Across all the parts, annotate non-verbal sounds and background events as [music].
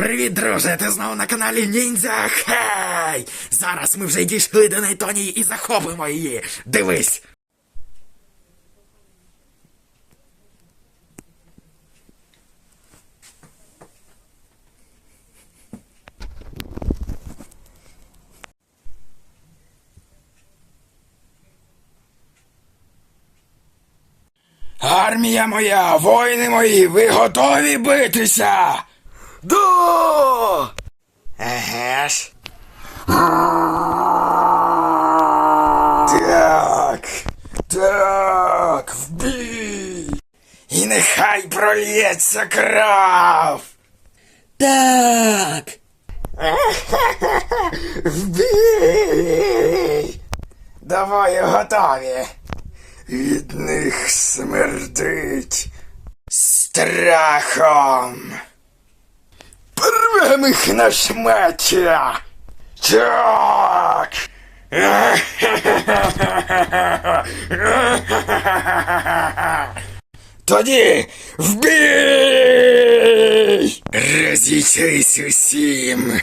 Привіт, друже! Ти знову на каналі Ніндзя Хей! Зараз ми вже дійшли до Нейтонії і захопимо її. Дивись! Армія моя, воїни мої, ви готові битися? Да! Еге ж. Так. Так, в бій. І нехай прольється кров. Так. [laughs] В бій. Давай готові. Від них смердить страхом. Порвем їх на шмаття. Так. Тоді в бій! Розійшлись усім.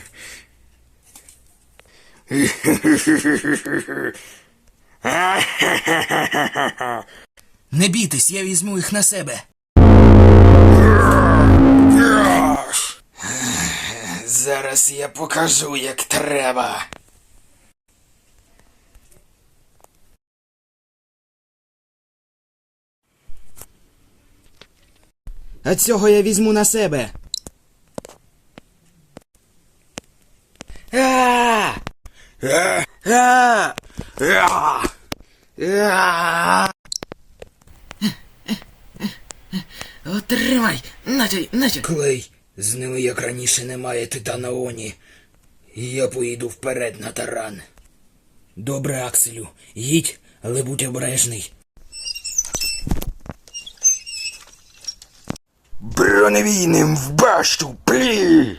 Не бійтесь, я візьму їх на себе. Зараз я покажу, як треба. А цього я візьму на себе. Отримай, наче, наче. Клей, з ними як раніше немає титана Оні. Я поїду вперед на таран. Добре, Акселю, їдь, але будь обережний. Броневійним в башту, плі!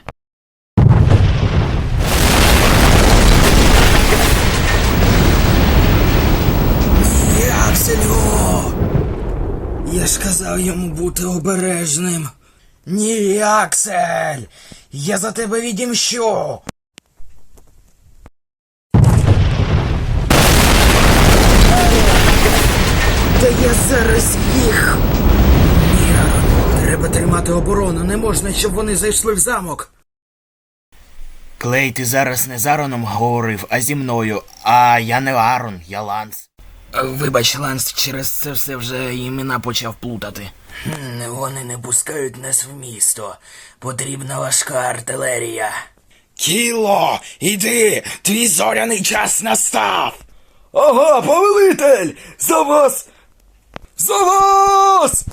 Акселю! Я ж казав йому бути обережним. Ні, Аксель! Я за тебе відімщу! Та я зараз їх. Ні, треба тримати оборону. Не можна, щоб вони зайшли в замок. Клей, ти зараз не з Ароном говорив, а зі мною. А я не Арон, я Ланс. Вибач, Ланс, через це все вже імена почав плутати. Вони не пускають нас в місто. Потрібна важка артилерія. Кіло, іди! Твій зоряний час настав! Ага, повелитель! За вас! За вас!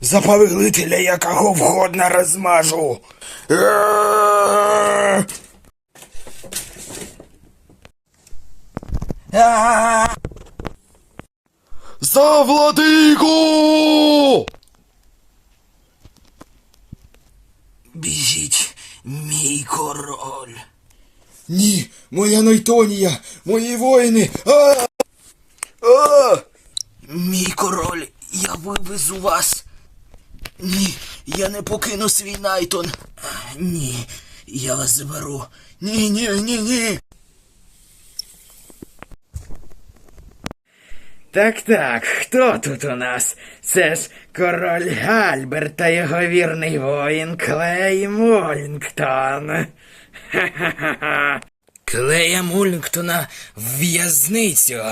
За повелителя я кого вгодно розмажу. За владику! Біжіть, мій король. Ні, моя Нейтонія, мої воїни. А! А! Мій король, я вивезу вас. Ні, я не покину свій Найтон. Ні, я вас заберу. Ні, ні, ні, ні. Так так, хто тут у нас? Це ж король Гальберт та його вірний воїн Клей Молінгтон. Ха-ха-ха. Клея Мулінгтона в в'язницю,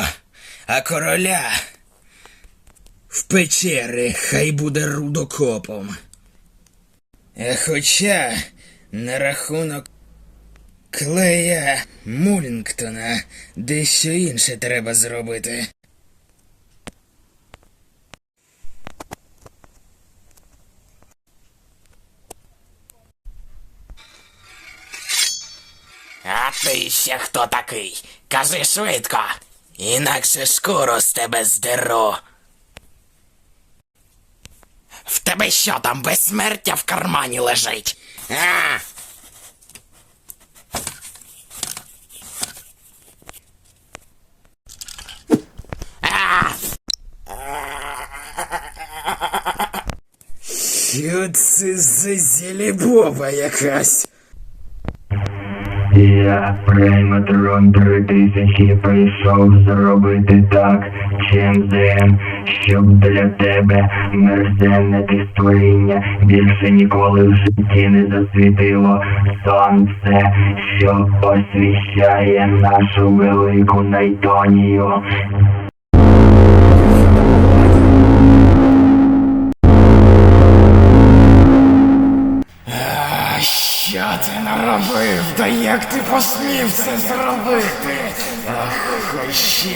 а короля в печери хай буде рудокопом. Е, Хоча на рахунок Клея Мулінгтона дещо інше треба зробити. А ти ще хто такий? Кажи швидко. Інакше скоро з тебе здеру. В тебе що там безсмертя в кармані лежить? А? Що це за зілібоба якась? Я Рейматрон, три тисячі прийшов зробити так, чим зем, щоб для тебе мерзенне ти створіння більше ніколи в житті не засвітило сонце, що освіщає нашу велику Найтонію. Ти наробив? Та як ти посмів це зробити? Ах, ще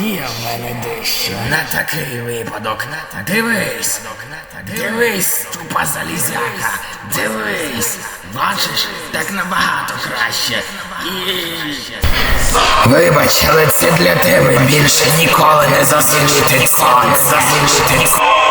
є в мене дещо. На такий випадок. Дивись. Дивись, тупа залізяка. Дивись. Бачиш, так набагато краще. І... Вибач, але це для тебе більше ніколи не засвітить сонце. Засвітить сонце.